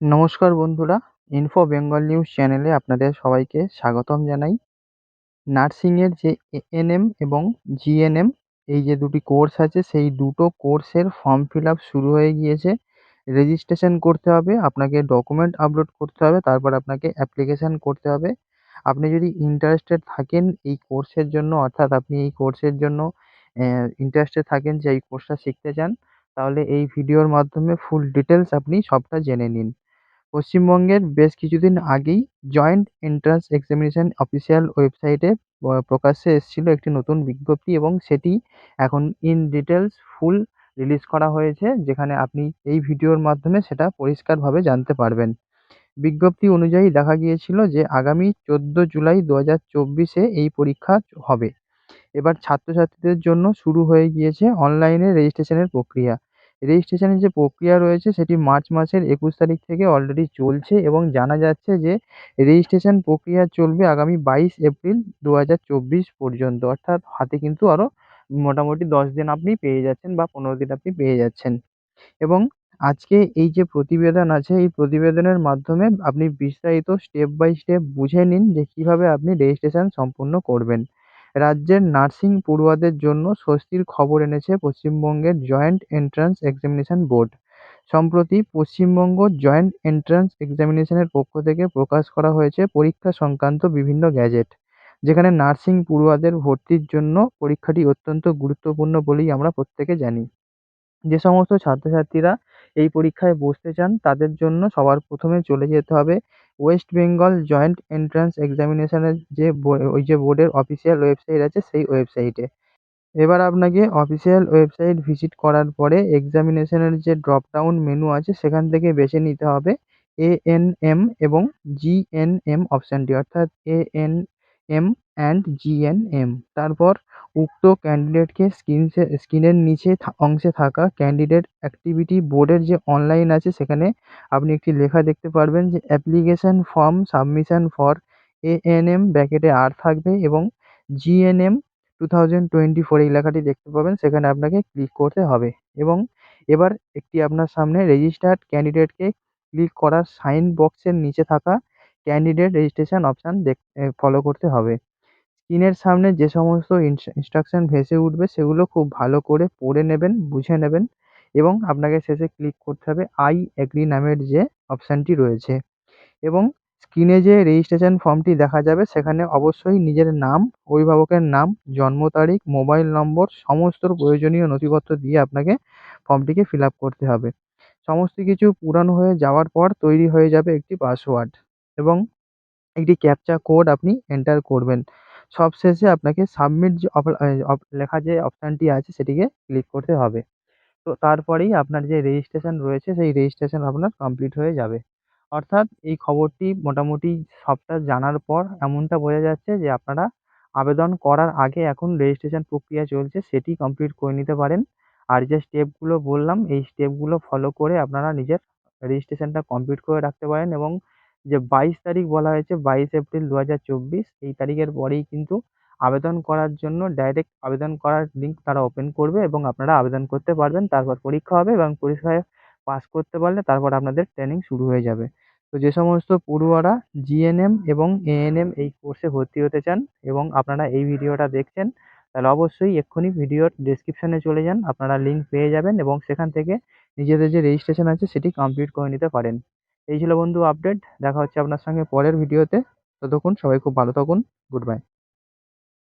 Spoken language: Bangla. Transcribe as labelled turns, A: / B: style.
A: নমস্কার বন্ধুরা ইনফো বেঙ্গল নিউজ চ্যানেলে আপনাদের সবাইকে স্বাগতম জানাই। নার্সিংয়ের যে এএনএম এবং জিএনএম এই যে দুটি কোর্স আছে, সেই দুটো কোর্সের ফর্ম ফিল আপ শুরু হয়ে গিয়েছে। রেজিস্ট্রেশন করতে হবে, আপনাকে ডকুমেন্ট আপলোড করতে হবে, তারপর আপনাকে অ্যাপ্লিকেশান করতে হবে। আপনি যদি ইন্টারেস্টেড থাকেন এই কোর্সের জন্য, অর্থাৎ আপনি এই কোর্সের জন্য ইন্টারেস্টেড থাকেন যে এই কোর্সটা শিখতে চান, তাহলে এই ভিডিওর মাধ্যমে ফুল ডিটেলস আপনি সবটা জেনে নিন। পশ্চিমবঙ্গের বেশ কিছুদিন আগেই জয়েন্ট এন্ট্রান্স এক্সামিনেশন অফিসিয়াল ওয়েবসাইটে প্রকাশ্যে এসেছিল একটি নতুন বিজ্ঞপ্তি এবং সেটি এখন ইন ডিটেলস ফুল রিলিজ করা হয়েছে, যেখানে আপনি এই ভিডিওর মাধ্যমে সেটা পরিষ্কারভাবে জানতে পারবেন। বিজ্ঞপ্তি অনুযায়ী দেখা গিয়েছিল যে আগামী চোদ্দ জুলাই দু হাজার চব্বিশে এই পরীক্ষা হবে। এবার ছাত্রছাত্রীদের জন্য শুরু হয়ে গিয়েছে অনলাইনে রেজিস্ট্রেশনের প্রক্রিয়া। রেজিস্ট্রেশনের যে প্রক্রিয়া রয়েছে সেটি মার্চ মাসের একুশ তারিখ থেকে অলরেডি চলছে এবং জানা যাচ্ছে যে রেজিস্ট্রেশন প্রক্রিয়া চলবে আগামী বাইশ এপ্রিল দু হাজার চব্বিশ পর্যন্ত। অর্থাৎ হাতে কিন্তু আরও মোটামুটি দশ দিন আপনি পেয়ে যাচ্ছেন বা পনেরো দিন আপনি পেয়ে যাচ্ছেন। এবং আজকে এই যে প্রতিবেদন আছে, এই প্রতিবেদনের মাধ্যমে আপনি বিস্তারিত স্টেপ বাই স্টেপ বুঝে নিন যে কীভাবে আপনি রেজিস্ট্রেশন সম্পূর্ণ করবেন। রাজ্যের নার্সিং পড়ুয়াদের জন্য স্বস্তির খবর এনেছে পশ্চিমবঙ্গের জয়েন্ট এন্ট্রান্স এক্সামিনেশন বোর্ড। সম্প্রতি পশ্চিমবঙ্গ জয়েন্ট এন্ট্রান্স এক্সামিনেশনের পক্ষ থেকে প্রকাশ করা হয়েছে পরীক্ষা সংক্রান্ত বিভিন্ন গ্যাজেট, যেখানে নার্সিং পড়ুয়াদের ভর্তির জন্য পরীক্ষাটি অত্যন্ত গুরুত্বপূর্ণ বলেই আমরা প্রত্যেকে জানি। যে সমস্ত ছাত্রছাত্রীরা এই পরীক্ষায় বসতে চান, তাদের জন্য সবার প্রথমে চলে যেতে হবে ওয়েস্ট বেঙ্গল জয়েন্ট এন্ট্রান্স এক্সামিনেশনের যে ওই যে বোর্ডের অফিসিয়াল ওয়েবসাইট আছে সেই ওয়েবসাইটে এবার আপনাকে অফিসিয়াল ওয়েবসাইট ভিজিট করার পরে এক্সামিনেশনের যে ড্রপ ডাউন মেনু আছে সেখান থেকে বেছে নিতে হবে এএনএম এবং জিএনএম অপশানটি অর্থাৎ এএনএম অ্যান্ড জিএনএম তারপর উক্ত ক্যান্ডিডেটকে স্ক্রিন স্ক্রিনের নিচে থা, অংশে থাকা ক্যান্ডিডেট অ্যাক্টিভিটি বোর্ডের যে অনলাইন আছে সেখানে আপনি একটি লেখা দেখতে পারবেন যে application form submission for ANM ব্র্যাকেটে আর থাকবে এবং GNM two thousand twenty four এই লেখাটি দেখতে পাবেন। সেখানে আপনাকে ক্লিক করতে হবে এবং এবার একটি আপনার সামনে রেজিস্টার্ড ক্যান্ডিডেটকে ক্লিক করার সাইন বক্সের নিচে থাকা ক্যান্ডিডেট রেজিস্ট্রেশন অপশান দেখ ফলো করতে হবে। স্ক্রিনের সামনে যে সমস্ত ইনস্ট্রাকশন ভেসে উঠবে, সেগুলো খুব ভালো করে পড়ে নেবেন, বুঝে নেবেন এবং আপনাকে শেষে ক্লিক করতে হবে আই এগ্রি নামের যে অপশানটি রয়েছে এবং স্ক্রিনে যে রেজিস্ট্রেশন ফর্মটি দেখা যাবে, সেখানে অবশ্যই নিজের নাম, অভিভাবকের নাম, জন্ম তারিখ মোবাইল নম্বর সমস্ত প্রয়োজনীয় নথিপত্র দিয়ে আপনাকে ফর্মটিকে ফিল আপ করতে হবে। সমস্ত কিছু পূরণ হয়ে যাওয়ার পর তৈরি হয়ে যাবে একটি পাসওয়ার্ড এবং একটি ক্যাপচা কোড আপনি এন্টার করবেন। সবশেষে আপনাকে সাবমিট যে লেখা যে অপশানটি আছে সেটিকে ক্লিক করতে হবে। তো তারপরেই আপনার যে রেজিস্ট্রেশন রয়েছে সেই রেজিস্ট্রেশন আপনার কমপ্লিট হয়ে যাবে। অর্থাৎ এই খবরটি মোটামুটি সবটা জানার পর এমনটা বোঝা যাচ্ছে যে আপনারা আবেদন করার আগে এখন রেজিস্ট্রেশন প্রক্রিয়া চলছে সেটি কমপ্লিট করে নিতে পারেন। আর যে স্টেপগুলো বললাম, এই স্টেপগুলো ফলো করে আপনারা নিজের রেজিস্ট্রেশনটা কমপ্লিট করে রাখতে পারেন এবং যে বাইশ তারিখ বলা হয়েছে, বাইশ এপ্রিল দু হাজার চব্বিশ, এই তারিখের পরেই কিন্তু আবেদন করার জন্য ডাইরেক্ট আবেদন করার লিঙ্ক তারা ওপেন করবে এবং আপনারা আবেদন করতে পারবেন। তারপর পরীক্ষা হবে এবং পরীক্ষায় পাস করতে পারলে তারপর আপনাদের ট্রেনিং শুরু হয়ে যাবে। তো যে সমস্ত পড়ুয়ারা জিএনএম এবং এএনএম এই কোর্সে ভর্তি হতে চান এবং আপনারা এই ভিডিওটা দেখছেন, তাহলে অবশ্যই এক্ষুনি ভিডিওর ডেসক্রিপশানে চলে যান, আপনারা লিঙ্ক পেয়ে যাবেন এবং সেখান থেকে নিজেদের যে রেজিস্ট্রেশন আছে সেটি কমপ্লিট করে নিতে পারেন। এই ছিল বন্ধু আপডেট দেখা হচ্ছে আপনার সঙ্গে পরের ভিডিওতে ততক্ষণ সবাই খুব ভালো থাকুন গুড বাই